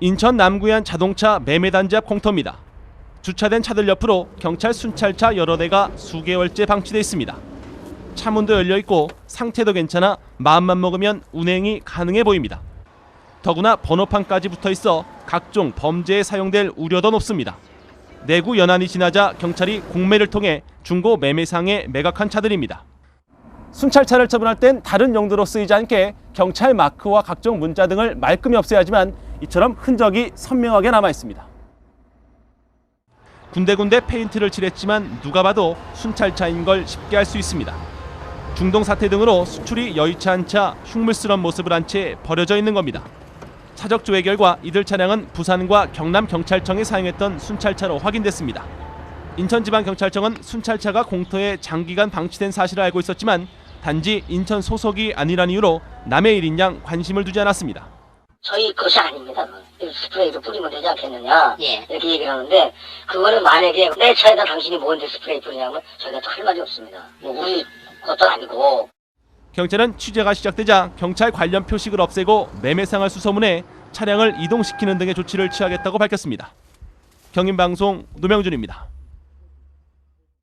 인천 남구의 한 자동차 매매 단지 앞 공터입니다. 주차된 차들 옆으로 경찰 순찰차 여러 대가 수개월째 방치돼 있습니다. 차문도 열려 있고 상태도 괜찮아 마음만 먹으면 운행이 가능해 보입니다. 더구나 번호판까지 붙어 있어 각종 범죄에 사용될 우려도 높습니다. 내구 연한이 지나자 경찰이 공매를 통해 중고 매매상에 매각한 차들입니다. 순찰차를 처분할 땐 다른 용도로 쓰이지 않게 경찰 마크와 각종 문자 등을 말끔히 없애야 하지만 이처럼 흔적이 선명하게 남아 있습니다. 군데군데 페인트를 칠했지만 누가 봐도 순찰차인 걸 쉽게 알 수 있습니다. 중동 사태 등으로 수출이 여의치 않자 흉물스런 모습을 한 채 버려져 있는 겁니다. 차적 조회 결과 이들 차량은 부산과 경남 경찰청에 사용했던 순찰차로 확인됐습니다. 인천지방경찰청은 순찰차가 공터에 장기간 방치된 사실을 알고 있었지만 단지 인천 소속이 아니란 이유로 남의 일인 양 관심을 두지 않았습니다. 저희 것이 아닙니다. 이 스프레이로 뿌리면 되지 않겠느냐 예. 이렇게 얘기를 하는데 그거는 만약에 내 차에다 당신이 뭔데 스프레이 뿌리냐면 저희가 또 할 말이 없습니다. 뭐 우리 것도 아니고 경찰은 취재가 시작되자 경찰 관련 표식을 없애고 매매상을 수소문해 차량을 이동시키는 등의 조치를 취하겠다고 밝혔습니다. 경인방송 노명준입니다.